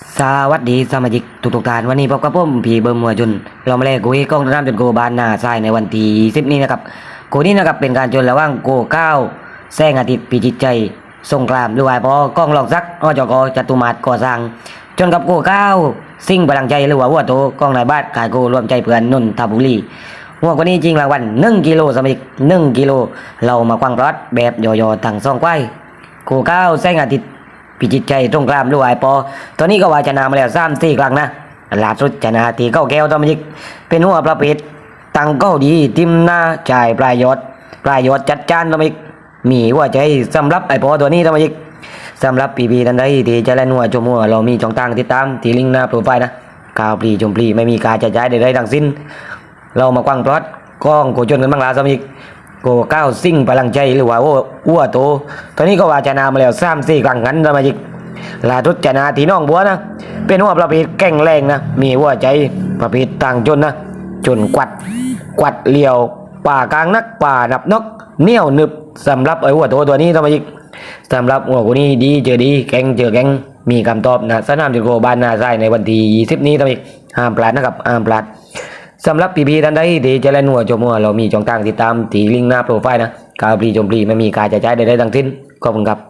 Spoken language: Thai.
สวัสดีสมาชิกทุกทุกท่านวันนี้พบกับผมผีเบิ่มหัวจนเรามาเล่นกุยกล้องน้ำจนโกบานหน้าทรายในวันที่สิบนี้นะครับโกนี้นะครับเป็นการจนระหว่างโกเก้าแซงอาทิตย์ปีจิตใจสงกรามหรือว่าพอกล้องหลอกซักอจกจตุมาศก่อสร้าง จนกับโกเก้าสิ่งพลังใจหรือว่าหัวโตกล้องนายบ้านกายโกรวมใจเพื่อนนนทบุรีหัวกว่านี้จริงรางวัลหนึ่งกิโลสมาชิกหนึ่งกิโลเรามาคว้างรถแบบย่อๆทั้งสองไกว้โกเก้าแซงอาทิตย์ พิจิตใจตรงกลามด้วยไอปอตอนนี้ก็ว่าชนะมาแล้วสามสี่ครั้งนะล่าสุดชนะตีเก้าแก้วตอนนี้เป็นหัวประเภทตังเก้าดีทิมหน้าจ่ายปลายยอดปลายยอดจัดจานตอนนี้มีหัวใจสำหรับไอปอตัวนี้ตอนนี้สำหรับปีพีทันใดที่จะเล่นหัวจมัวเรามีช่องทางติดตามที่ลิงก์หน้าโปรไฟล์นะกาวปลีจมปลีไม่มีการจะจ่ายใดๆทั้งสิ้น เรามากว้างพลอดกล้องโกจนกันบ้างลาสมิก โกเก้าซิ่งพลังใจหรือว่าโอ้อ้วโตตอนนี้ก็ว่าชนะมาแล้วสามสี่ครั้งกันสมาชิกลาทุดชนะที่น้องบัวนะ เป็นหัวประเภทแก่งแรงนะ มีหัวใจประเภทต่างจนนะ จนกวัด กวัดเลี้ยว ป่ากลางนักป่านับนกเหนียวนึบสำหรับไอ้หัวโตตัวนี้สมาชิกสำหรับหัวคนนี้ดีเจอดีแก่งเจอแก่งมีคำตอบนะสนามจุโกบ้านนาไซในวันที่20นี้สมาชิกห้ามพลาดนะครับห้ามพลาด สำหรับปีพีท่านใดที่จะเล่นหัวจมัวเรามีช่องทางติดตามที่ลิงก์หน้าโปรไฟล์นะการปรีจมปรีไม่มีการจะใช้ใดๆทั้งสิ้นขอบคุณครับ